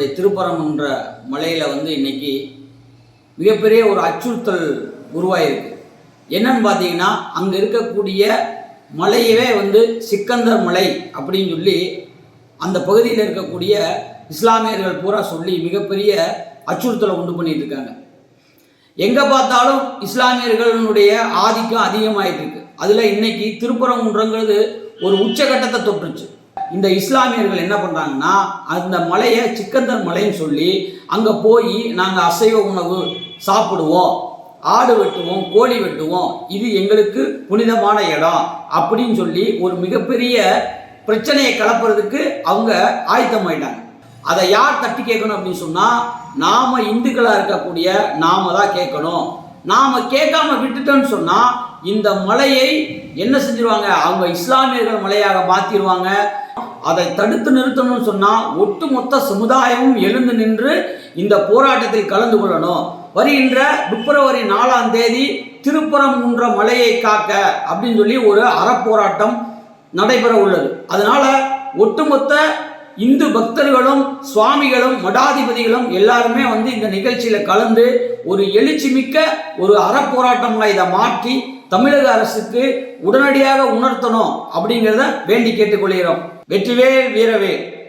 நம்முடைய திருப்பரங்குன்ற மலையில் வந்து இன்னைக்கு மிகப்பெரிய ஒரு அச்சுறுத்தல் உருவாயிருக்கு. என்னன்னு பார்த்தீங்கன்னா அங்கே இருக்கக்கூடிய மலையவே வந்து சிக்கந்தர் மலை அப்படின்னு சொல்லி அந்த பகுதியில் இருக்கக்கூடிய இஸ்லாமியர்கள் பூரா சொல்லி மிகப்பெரிய அச்சுறுத்தலை உண்டு பண்ணிட்டு இருக்காங்க. எங்கே பார்த்தாலும் இஸ்லாமியர்களுடைய ஆதிக்கம் அதிகமாயிட்டு இருக்கு. அதில் இன்னைக்கு திருப்பரங்குன்றங்கிறது ஒரு உச்சகட்டத்தை தொட்டுருச்சு. இந்த இஸ்லாமியர்கள் என்ன பண்ணுறாங்கன்னா அந்த மலையை சிக்கந்தன் மலைன்னு சொல்லி அங்கே போய் நாங்கள் அசைவ உணவு சாப்பிடுவோம். ஆடு வெட்டுவோம் கோழி வெட்டுவோம். இது எங்களுக்கு புனிதமான இடம் அப்படின்னு சொல்லி ஒரு மிகப்பெரிய பிரச்சனையை கலப்புறதுக்கு அவங்க ஆயத்தமாயிட்டாங்க. அதை யார் தட்டி கேட்கணும் அப்படின்னு சொன்னால் நாம் இந்துக்களாக இருக்கக்கூடிய நாம தான் கேட்கணும். நாம் கேட்காம விட்டுட்டோன்னு சொன்னால் இந்த மலையை என்ன செஞ்சிருவாங்க? அவங்க இஸ்லாமியர்கள் மலையாக மாற்றிடுவாங்க அதை தடுத்து நிறுத்தணும்னு சொன்னால் ஒட்டுமொத்த சமுதாயமும் எழுந்து நின்று இந்த போராட்டத்தில் கலந்து கொள்ளணும். வருகின்ற பிப்ரவரி நாலாம் தேதி திருப்பரங்குன்ற மலையை காக்க அப்படின்னு சொல்லி ஒரு அறப்போராட்டம் நடைபெற உள்ளது. அதனால ஒட்டுமொத்த இந்து பக்தர்களும் சுவாமிகளும் மடாதிபதிகளும் எல்லாருமே வந்து இந்த நிகழ்ச்சியில் கலந்து ஒரு எழுச்சி மிக்க ஒரு அறப்போராட்டமா இதை மாற்றி தமிழக அரசுக்கு உடனடியாக உணர்த்தணும் அப்படிங்கிறத வேண்டி கேட்டுக்கொள்கிறோம். வெற்றிவேல் வீரவேல்